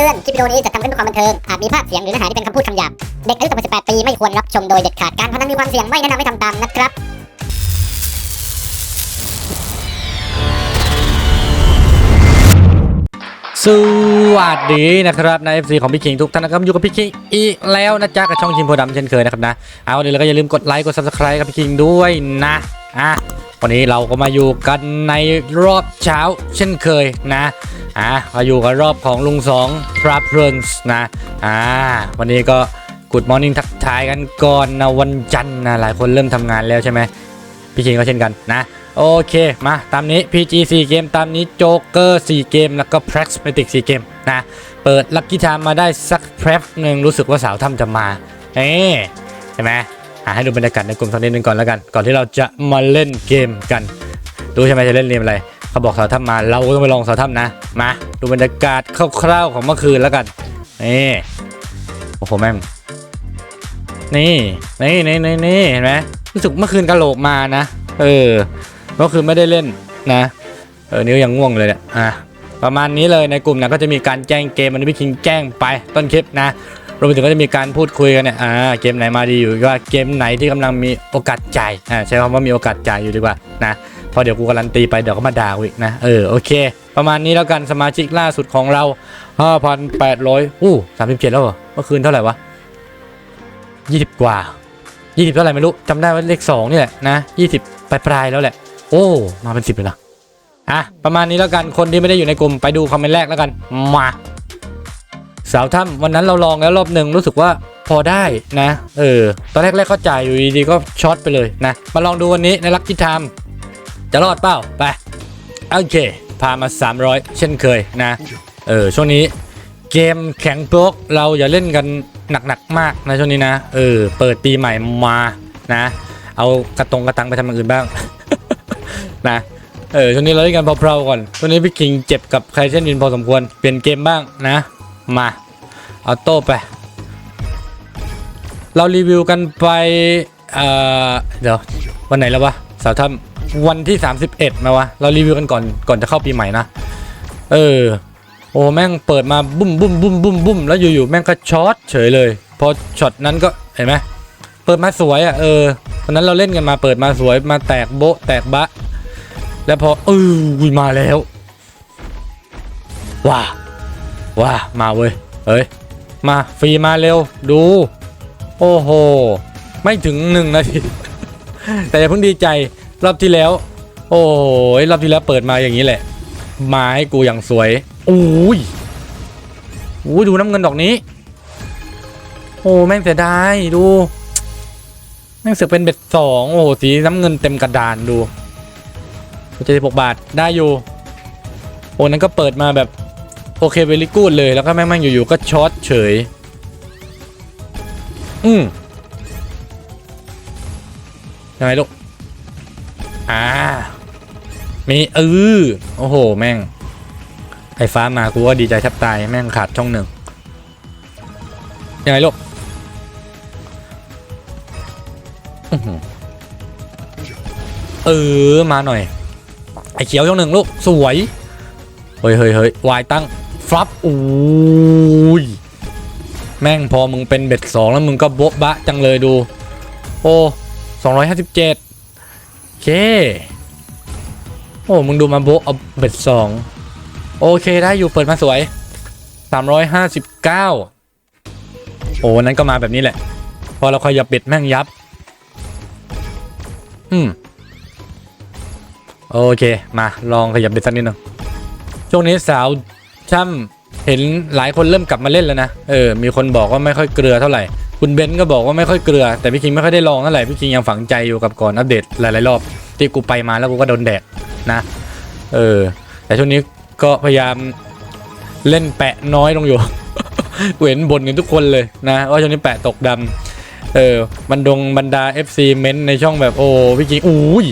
ตือน คลิปวิดีโอนี้จะทำขึ้นเพื่อความบันเทิง อาจมีภาพเสียงหรือเนื้อหาที่เป็นคำพูดคำหยาบ เด็กอายุต่ำกว่า 18 ปีไม่ควรรับชมโดยเด็ดขาด การพนันมีความเสี่ยงไม่แนะนำให้ทำตามนะครับ สวัสดีนะครับใน FC ของพี่คิงทุกท่านนะครับอยู่กับพี่คิงอีกแล้วนะจ๊ะกับช่องชิมโพดำเช่นเคยนะครับนะเอาเดี๋ยวเราก็อย่าลืมกดไลค์กด subscribe กับพี่คิงด้วยนะ อะวันนี้เราก็มาอยู่กันในรอบเช้าเช่นเคยนะอะมาอยู่กับรอบของลุงสองพระเพลินส์นะอ่าวันนี้ก็กูดมอร์นิ่งทักทายกันก่อนนะวันจันทร์นะหลายคนเริ่มทำงานแล้วใช่ไหมพี่คิงก็เช่นกันนะ โอเคมาตามนี้ PG 4เกมตามนี้โจ๊กเกอร์4เกม แล้วก็ Pragmatic 4เกมนะ เปิดลั c กี้ i ามมาได้สักแป๊บหนึ่งรู้สึกว่าสาวถ้ำจะมา เอ๊ใช่ไหม ให้ดูบรรยากาศในกลุ่มสักนิดนึงก่อนแล้วกัน ก่อนที่เราจะมาเล่นเกมกันรู้ใช่ไหมจะเล่นเกมอะไรเขาบอกสาวถ้ำมาเราก็ต้องไปลองสาวถ้ำนะมาดูบรรยากาศคร่าวๆของเมื่อคืนแล้วกันนี่โอ้โหแม่งนี่นี่นี่นี่นี่เห็นไหมรู้สึกเมื่อคืนกะโหลกมานะ เออก็คือไม่ได้เล่นนะเออนิ้วยังง่วงเลยเนี่ยอะประมาณนี้เลยในกลุ่มนะก็จะมีการแจ้งเกมมันพี่คิงแจ้งไปต้นคลิปนะ รวมไปถึงก็จะมีการพูดคุยกันเนี่ยอ่าเกมไหนมาดีอยู่ว่าเกมไหนที่กำลังมีโอกาสจ่ายอ่าใช้คำว่ามีโอกาสจ่ายอยู่ดีกว่านะพอเดี๋ยวกูการันตีไปเดี๋ยวก็มาด่ากูอีกนะเออโอเค ประมาณนี้แล้วกันสมาชิกล่าสุดของเรา5,800อู้37 แล้วเหรอเมื่อคืนเท่าไหร่วะ20 กว่า 20 เท่าไหร่ไม่รู้จำได้ว่าเลข2นี่แหละนะ20ปลายๆแล้วแหละ โอ้มาเป็นสิบเลยนะอะประมาณนี้แล้วกันคนที่ไม่ได้อยู่ในกลุ่มไปดูคอมเมนต์แรกแล้วกันมา สาวถ้ำวันนั้นเราลองแล้วรอบหนึ่งรู้สึกว่าพอได้นะ เออ ตอนแรกๆก็จ่ายอยู่ดีๆก็ช็อตไปเลยนะ มาลองดูวันนี้ในลักกี้ไทม์จะรอดเปล่าไป โอเค พามา 300 เช่นเคยนะ เออ ช่วงนี้เกมแข็งโป๊กเราอย่าเล่นกันหนักๆมากนะช่วงนี้นะ เออ เปิดปีใหม่มานะ เอากระตรงกระตังไปทำอย่างอื่นบ้างนะเออช่วงนี้เราเล่นกันเพลาๆก่อนช่วงนี้พี่คิงเจ็บกับใครเช่นดินพอสมควรเปลี่ยนเกมบ้างนะ มาเอาโต้ไป เรารีวิวกันไป เอ่อ เดี๋ยว วันไหนแล้ววะสาวทำวันที่ 31มาวะ เรารีวิวกันก่อนก่อนจะเข้าปีใหม่นะ เออ โอ้แม่งเปิดมาบุ้มบุ้มบุ้มบุ้มบุ้มแล้วอยู่ๆแม่งก็ช็อตเฉยเลย พอช็อตนั้นก็เห็นไหมเปิดมาสวยอะเออวันนั้นเราเล่นกันมาเปิดมาสวยมาแตกโบะแตกบะ แล้วพอเออมาแล้วว้า ว้ามาเว้ยเฮ้ยมาฟรีมาเร็วดู โอ้โห ไม่ถึงหนึ่งนาทีแต่อย่าเพิ่งดีใจรอบที่แล้ว โอ้ยรอบที่แล้วเปิดมาอย่างนี้แหละไม้กูอย่างสวยอุ้ยอุ้ยดูน้ำเงินดอกนี้ โอ้แม่งเสียดายดูแม่งเสือเป็นเบ็ดสองโอ้โหสีน้ำเงินเต็มกระดานดูเจ็ดสิบหกบาทได้อยู่โอ้นั้นก็เปิดมาแบบ โอเคเวลิกูดเลยแล้วก็แม่งแม่งอยู่ๆก็ช็อตเฉย อืมยังไงลูก อ่า มีเออโอ้โห แม่งไฟฟ้ามากูก็ดีใจแทบตาย แม่งขาดช่องหนึ่ง ยังไงลูกเออ มาหน่อย ไอ้เขียวช่องหนึ่งลูก สวย เฮ้ยเฮ้ยเฮ้ยวายตั้ง ฟลับอุ้ยแม่งพอมึงเป็นเบ็ดสองแล้วมึงก็โบ๊ะบะจังเลยดู โอ้สองร้อยห้าสิบเจ็ดโอเค โอ้มึงดูมาโบะเอาเบ็ดสองโอเคได้อยู่เปิดมาสวย359โอ้วันนั้นก็มาแบบนี้แหละ พอเราขยับเบ็ดแม่งยับ อืมโอเค มาลองขยับเบ็ดสักนิดนึงช่วงนี้สาว ช่ำเห็นหลายคนเริ่มกลับมาเล่นแล้วนะเออมีคนบอกว่าไม่ค่อยเกลือเท่าไหร่คุณเบนก็บอกว่าไม่ค่อยเกลือ แต่พี่คิงไม่ค่อยได้ลองเท่าไหร่พี่คิงยังฝังใจอยู่กับก่อนอัปเดตหลายๆรอบที่กูไปมาแล้วกูก็โดนแดกนะเออแต่ช่วงนี้ก็พยายามเล่นแปะน้อยลงอยู่เห็นบนกันทุกคนเลยนะว่าช่วงนี้แปะตกดำเออบันดงบรรดา FC เม้นต์ในช่องแบบโอ้พี่กิงอุ้ย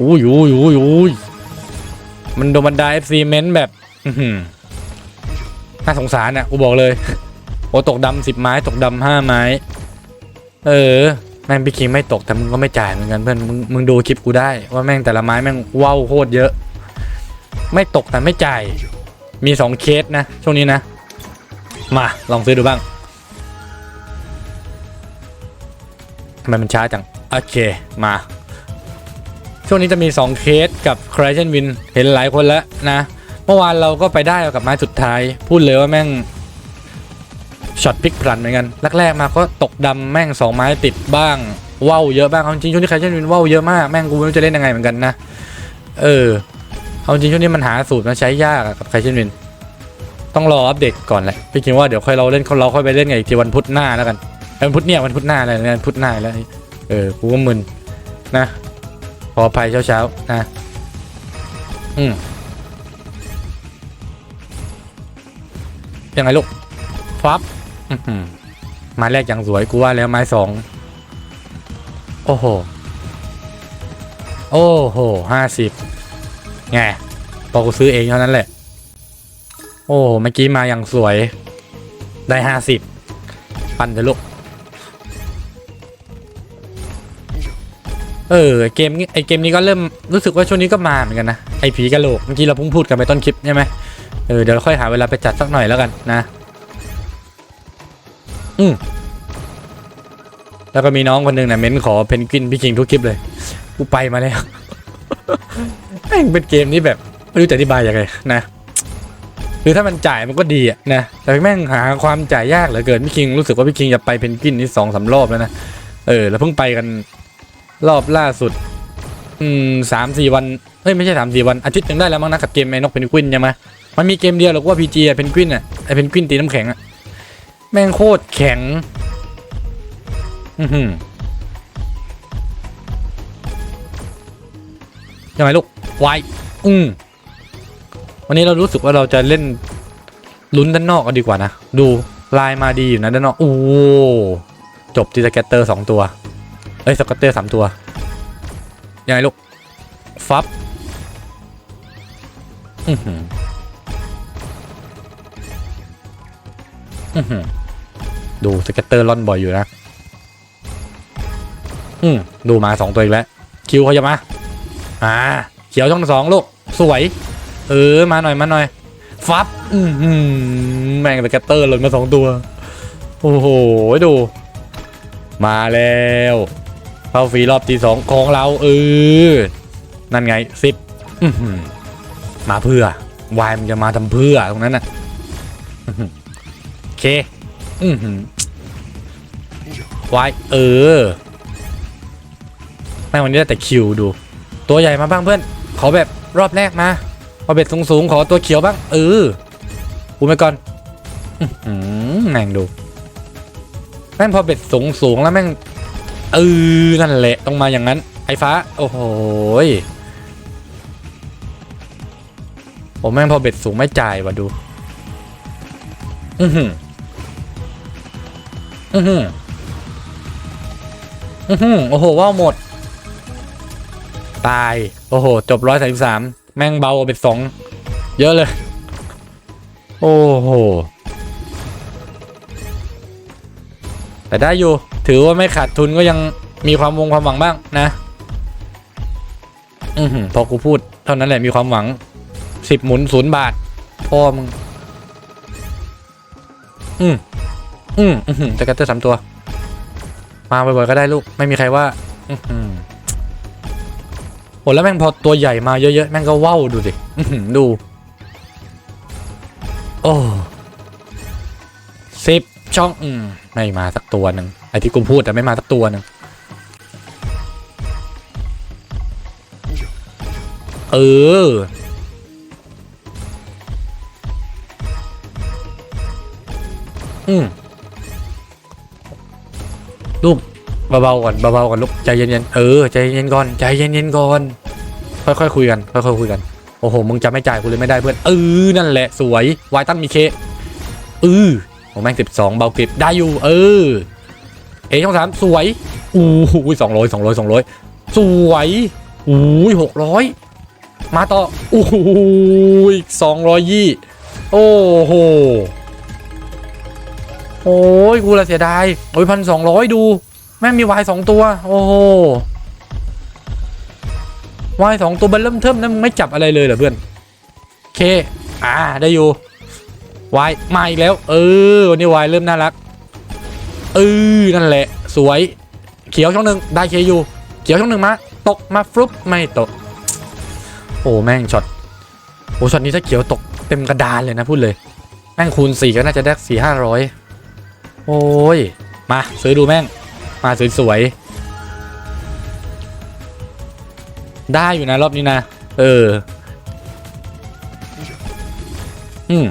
อุ้ยอุ้ยอุ้ยอุ้ย มันโดนบรรดา FC เม้นต์แบบน่าสงสารอะกูบอกเลย โอตกดำสิบไม้ตกดำห้าไม้ เออ แม่งพี่คิงไม่ตกแต่มึงก็ไม่จ่ายเหมือนกันเพื่อนมึงมึงดูคลิปกูได้ ว่าแม่งแต่ละไม้แม่งว้าวโคตรเยอะ ไม่ตกแต่ไม่จ่าย มีสองเคสนะ ช่วงนี้นะ มาลองซื้อดูบ้างทำไมมันช้าจัง โอเคมา ช่วงนี้จะมี 2 เคสกับ c r a s h and Win เห็นหลายคนแล้วนะ เมื่อวานเราก็ไปได้กับไม้สุดท้าย พูดเลยว่าแม่งช็อตพลิกพลันเหมือนกันแรกๆมาก็ตกดำแม่ง 2 ไม้ติดบ้างว่าวเยอะบ้างเอาจริงช่วงนี้ c r a s h and Win ว่าวเยอะมากแม่งกูไม่รู้จะเล่นยังไงเหมือนกันนะ เออเอาจริงช่วงนี้มันหาสูตรมาใช้ยากกับ c r a s h and Win ต้องรออัปเดตก่อนแหละพี่คิดว่าเดี๋ยวค่อยเราเล่นเราค่อยไปเล่นกันอีกทีวันพุธหน้าแล้วกันวันพุธเนี่ยวันพุธหน้าอะไรเนี่ยวันพุธหน้าแล้วเออกูก็มึนนะ ขออภัยเช้าๆนะ อืมยังไงลูกฟับไมาแรกอย่างสวยกูว่าแล้วไม้สองโอ้โห โอ้โหห้าสิบไงพอกูซื้อเองเท่านั้นแหละ โอ้เมื่อกี้มาอย่างสวยได้ห้าสิบปั่นเถอะลูก เออเกมนี้ไอเกมนี้ก็เริ่มรู้สึกว่าช่วงนี้ก็มาเหมือนกันนะไอผีกะโหลกเมื่อกี้เราเพิ่งพูดกันไปต้นคลิปใช่ไหมเออเดี๋ยวค่อยหาเวลาไปจัดสักหน่อยแล้วกันนะ อืมแล้วก็มีน้องคนหนึ่งนะเม้นขอเพนกวินพี่คิงทุกคลิปเลยกูไปมาแล้วแม่งเป็นเกมนี้แบบไม่รู้จะอธิบายยังไงนะคือถ้ามันจ่ายมันก็ดีอะนะแต่แม่งหาความจ่ายยากเหลือเกินพี่คิงรู้สึกว่าพี่คิงจะไปเพนกวินนี่สองสามรอบแล้วนะเออแล้วเพิ่งไปกัน รอบล่าสุด อืมสามสี่วันเฮ้ยไม่ใช่สามสี่วันอาทิตย์หนึ่งได้แล้วมั้งนะกับเกมไอ้นกเพนกวินใช่ไหมมันมีเกมเดียวหรอกว่าพีจีอะเพนกวินอะไอเพนกวินตีน้ำแข็งอะแม่งโคตรแข็งอือหือยังไงลูกไวอืมวันนี้เรารู้สึกว่าเราจะเล่นลุ้นด้านนอกกันดีกว่านะ ดูลายมาดีอยู่นะด้านนอกโอ้โหจบทีสเกตเตอร์สองตัว เอ้ยสก็ตเตอร์สามตัวยังไงลูกฟับอือหืออือหือดูสเก็ตเตอร์ล่อนบ่อยอยู่นะ อืมดูมาสองตัวอีกแล้ว คิวเขาจะมา อ่า เขียวช่องสองลูก สวย เออ มาหน่อยมาหน่อย ฟับ อือหือแม่งสแกตเตอร์หล่นมาสองตัว โอ้โห ดู มาแล้ว เข้าฟรีรอบที่สองของเราเออนั่นไงสิบมาเพื่อวายมันจะมาทำเพื่อตรงนั้นน่ะโอเควายเออแม่งวันนี้ได้แต่คิวดู ตัวใหญ่มาบ้างเพื่อน ขอแบบรอบแรกมาพอเบ็ดสูงๆขอตัวเขียวบ้างเออกูไปก่อนอแม่งดูแม่งพอเบ็ดสูงสูงๆแล้วแม่ง เออนั่นแหละต้องมาอย่างนั้น ไอ้ฟ้า โอ้โหผมแม่งพอเบ็ดสูงไม่จ่ายว่ะดู อือหืออือหืออือหือโอ้โหว่าวหมด ตาย โอ้โห จบร้อยสามสามแม่งเบากว่าเป็นสอง เยอะเลย โอ้โห แต่ได้อยู่ ถือว่าไม่ขาดทุนก็ยังมีความวงความหวังบ้างนะ อือหือพอกูพูด เท่านั้นแหละมีความหวังสิบหมุนศูนย์บาทพ่อมึง อืมอืมอือหือสแกตเตอร์สามตัว มาบ่อยๆก็ได้ลูก ไม่มีใครว่า อือหือโอ้แล้วแม่งพอตัวใหญ่มาเยอะๆ แม่งก็ว่าวดูสิอือหือดู โอ้สิบ ช่องอืมไม่มาสักตัวหนึ่งไอ้ที่กูพูดแต่ไม่มาสักตัวหนึ่งเอออืมลูกเบาๆก่อนเบาๆก่อนลูกใจเย็นๆเออใจเย็นก่อนใจเย็นๆก่อนค่อยๆคุยกันค่อยๆคุยกันโอ้โหมึงจะไม่จ่ายกูเลยไม่ได้เพื่อนเออนั่นแหละสวยวายตั้นมีเคเออ โอแม่งสิบสองเบากริบได้อยู่ เออ เอช่องสามสวยอู้หูสองร้อยสองร้อยสองร้อยสวยอู้ยหกร้อยมาต่ออู้หูสองร้อยยี่โอ้โหโอ้ยกูละเสียดายโอ้ยพันสองร้อยดู แม่งมีวายสองตัว โอ้โหวายสองตัวมันเริ่มเทิมนะมึงไม่จับอะไรเลยเหรอเพื่อน เค อ่า ได้อยู่ วายมาอีกแล้ว เออวันนี้วายเริ่มน่ารักเออนั่นแหละ สวย เขียวช่องหนึ่งได้เคอยู่เขียวช่องหนึ่งมาตกมาฟลุปไม่ตก โอ้แม่งช็อตโอ้ช็อตนี้ถ้าเขียวตกเต็มกระดานเลยนะพูดเลย แม่งคูณสี่ก็น่าจะได้สี่ห้าร้อยโอ้ย มาซื้อดูแม่ง มาสวยๆได้อยู่นะรอบนี้นะ เออ อืม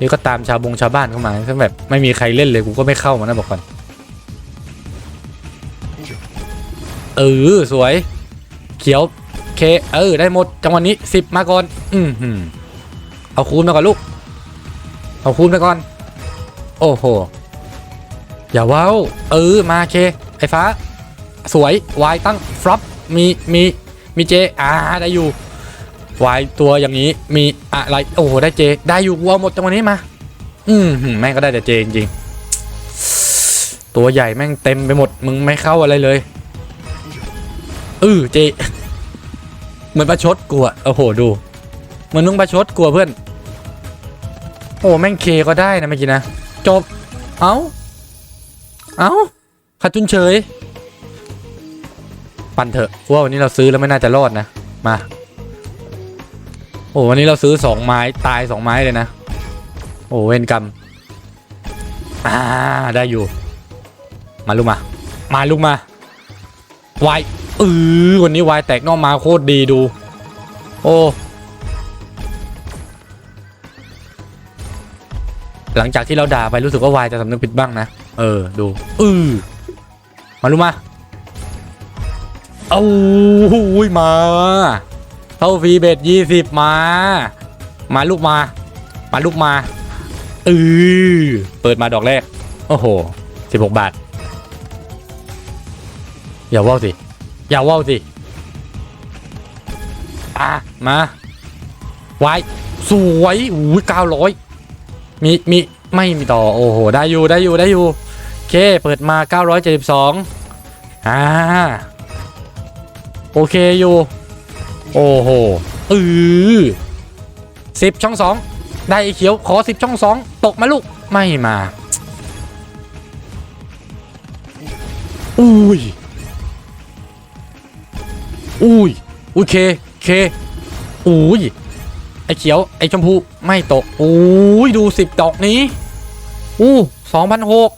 นี่ก็ตามชาวบงชาวบ้านเข้ามาถ้าแบบไม่มีใครเล่นเลยกูก็ไม่เข้ามานะบอกก่อนเออสวย เขียวเคเออได้หมดจังหวะนี้สิบมาก่อนอืมเอาคูณมาก่อนลูก เอาคูณไปก่อน โอ้โหอย่าว้าวเออมาเคไอ้ฟ้า สวยวายตั้งฟลอปมีมีมีเจอ่าได้อยู่ วายตัวอย่างนี้มีอะไรโอ้โหได้เจ ได้อยู่วัวหมดจังวะนี้มา อืมแม่งก็ได้แต่เจจริงๆตัวใหญ่แม่งเต็มไปหมดมึงไม่เข้าอะไรเลยเออเจเหมือนประชดกูอะโอ้โหดูเหมือนมึงประชดกูอะเพื่อนโอ้แม่งเคก็ได้นะเมื่อกี้นะจบเอ้าเอ้าขาดทุนเฉย ปั่นเถอะว่าวันนี้เราซื้อแล้วไม่น่าจะรอดนะมา โอ้วันนี้เราซื้อสองไม้ตายสองไม้เลยนะ โอ้เวนกรรมอ่าได้อยู่ มาลูกมา มาลูกมาวายเออวันนี้วายแตกนอกมาโคตรดีดู โอ้หลังจากที่เราด่าไปรู้สึกว่าวายจะสำนึกผิดบ้างนะ เออ ดูอือมาลูกมา เอาหูยมา เท่าฟรีเบ็ดยี่สิบมา มาลูกมา มาลูกมาเออเปิดมาดอกแรก โอ้โหสิบหกบาท อย่าว่าวสิ อย่าว่าวสิ อะ มาไวายสวยอุ้ยเก้าร้อยมี มี ไม่มีต่อ โอ้โห ได้อยู่ ได้อยู่ ได้อยู่ โอเค เปิดมา 972อ่า โอเคอยู่ โอ้โหอือสิบช่องสองได้ไอ้เขียวขอสิบช่องสองตกมาลูกไม่มาอุ้ยอุ้ยอุ้ยเคเคอุ้ยไอ้เขียวไอ้ชมพูไม่ตกอุ้ยดูสิบดอกนี้อู้สองพันหก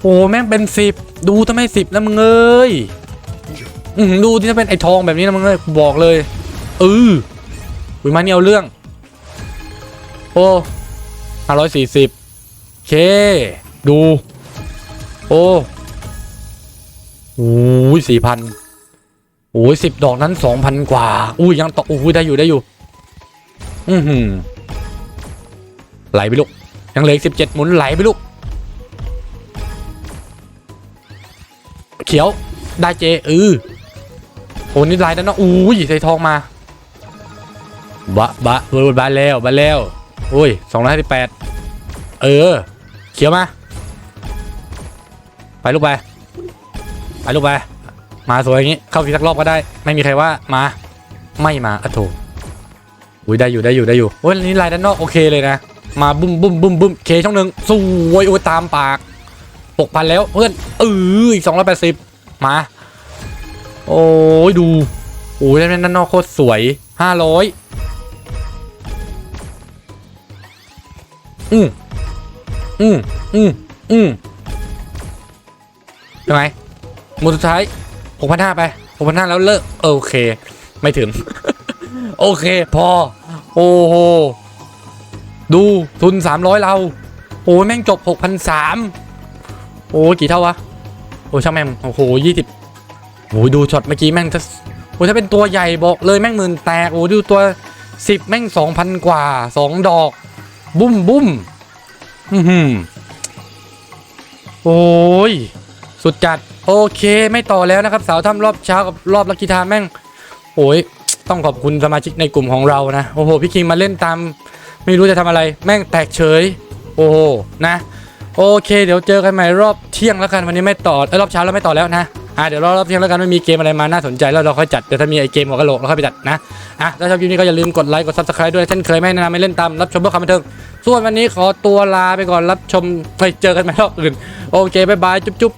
โอ้แม่งเป็นสิบดูถ้าไมสิบนะมึงเอ้ย ดูที่ถ้าเป็นไอ้ทองแบบนี้นะมึงเอ้ยบอกเลยเออวิมานี่เอาเรื่อง โอ้ห้าร้อยสี่สิบเคดู โอ้โอ้ยสี่พันโอ้ยสิบดอกนั้นสองพันกว่าอุ้ยยังต่ออุ้ยได้อยู่ได้อยู่ อือหือไหลไปลูก ยังเหลือสิบเจ็ดหมุนไหลไปลูก เขียวได้เจเออ โอ้นี่ลายด้านนอกอุ้ยใส่ทองมาบะบะบะบะแล้วบะแล้วอุ้ยสองร้อยห้าสิบแปดเออเขียวมาไปลูกไปไปลูกไปมาสวยอย่างงี้เข้าฟีสักรอบก็ได้ ไม่มีใครว่ามาไม่มาอะโถอุ้ยได้อยู่ได้อยู่ได้อยู่โอ้ยนนี้ลายด้านนอกโอเคเลยนะมาบุ้มบุ้มบุ้มบุ้มเคช่องหนึ่งสวยโอ้ยตามปากหกพันแล้วเพื่อนเอออีกสองร้อยแปดสิบมา โอ้ยดูโอ้ยด้านนอกโคตรสวยห้าร้อยอืมอืมอืมอืมยังไงหมดสุดท้ายหกพันห้าไปหกพันห้าแล้วเลิกโอเค ไม่ถึง โอเค พอ โอ้โห ดูทุน300เราโอ้ยแม่งจบ6,003โอ้กี่เท่าวะ โอ้ช่างแม่งโอ้โห20 โอ้ยดูช็อตเมื่อกี้แม่งถ้าโอ้ยถ้าเป็นตัวใหญ่บอกเลยแม่งหมื่นแตกโอ้ยดูตัว10แม่ง2,000กว่า2ดอก บุ้มบุ้มอือหือโอ้ยสุดจัดโอเคไม่ต่อแล้วนะครับสาวทำรอบเช้ากับรอบลักกีทาแม่งโอ้ยต้องขอบคุณสมาชิกในกลุ่มของเรานะโอ้โหพี่คิงมาเล่นตาม ไม่รู้จะทำอะไร แม่งแตกเฉย โอ้โหนะ โอเค เดี๋ยวเจอกันใหม่รอบเที่ยงแล้วกันวันนี้ไม่ต่อเอ้ยรอบเช้าแล้วไม่ต่อแล้วนะอะเดี๋ยวรอรอบเที่ยงแล้วกันว่ามีเกมอะไรมาน่าสนใจแล้วเราค่อยจัดเดี๋ยวถ้ามีไอเกมหัวกะโหลกเราค่อยไปจัดนะอะถ้าชอบคลิปนี้ก็อย่าลืมกดไลค์กดซับสไคร b e ด้วยเช่นเคยไม่แนะนำไม่เล่นตามรับชมเพื่อความบันเทิงส่วนวันนี้ขอตัวลาไปก่อนรับชมไปเจอกันใหม่รอบอื่นโอเคบ๊ายบายจุ๊บ